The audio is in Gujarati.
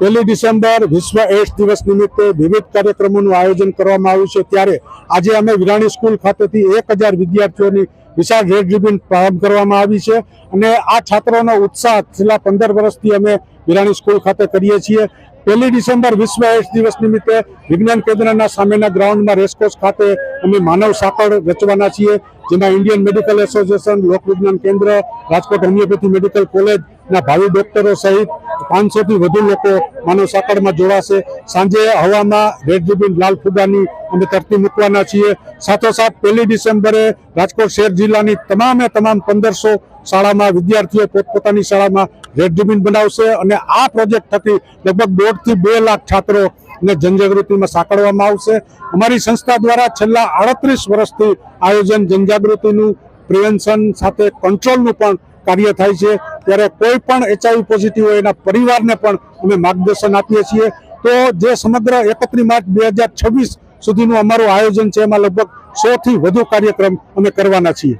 પહેલી ડિસેમ્બર વિશ્વ એડ્સ દિવસ નિમિત્તે વિવિધ કાર્યક્રમોનું આયોજન કરવામાં આવ્યું છે. ત્યારે આજે અમે વિરાણી સ્કૂલ ખાતેથી એક હજાર વિદ્યાર્થીઓની વિશાળ રેડ રિબિન પ્રારંભ કરવામાં આવી છે અને આ છાત્રોનો ઉત્સાહ છેલ્લા પંદર વર્ષથી અમે વિરાણી સ્કૂલ ખાતે કરીએ છીએ. પહેલી ડિસેમ્બર વિશ્વ એડ્સ દિવસ નિમિત્તે વિજ્ઞાન કેન્દ્રના સામેના ગ્રાઉન્ડમાં રેસકોર્સ ખાતે અમે માનવ સાંકળ રચવાના છીએ, જેમાં ઇન્ડિયન મેડિકલ એસોસિએશન લોક વિજ્ઞાન કેન્દ્ર, રાજકોટ હોમિયોપેથી મેડિકલ કોલેજના ભાવિ ડોક્ટરો સહિત પાંચસો થી વધુ લોકો માનવ સાંકળમાં જોડાશે. સાંજે હવામાં રેડ રિબિન, લાલ ફુગાની અમે તરતી મૂકવાના છીએ. સાથોસાથ પહેલી ડિસેમ્બરે રાજકોટ શહેર જિલ્લાની તમામે તમામ પંદરસો શાળામાં વિદ્યાર્થીઓ પોતપોતાની શાળામાં રેડ રિબિન બનાવશે અને આ પ્રોજેક્ટ થકી લગભગ દોઢથી બે લાખ છાત્રો ને જનજાગૃતિમાં સાંકળવામાં આવશે. અમારી સંસ્થા દ્વારા છેલ્લા આડત્રીસ વર્ષથી આયોજન જનજાગૃતિનું પ્રિવેન્શન સાથે કંટ્રોલનું પણ કાર્ય થાય છે, ત્યારે કોઈ પણ એચઆઈવી પોઝિટિવ હોય એના પરિવારને પણ અમે માર્ગદર્શન આપીએ છીએ. તો જે સમગ્ર એકત્રીસ માર્ચ બે હજાર છવ્વીસ સુધીનું અમારું આયોજન છે, એમાં લગભગ સો થી વધુ કાર્યક્રમ અમે કરવાના છીએ.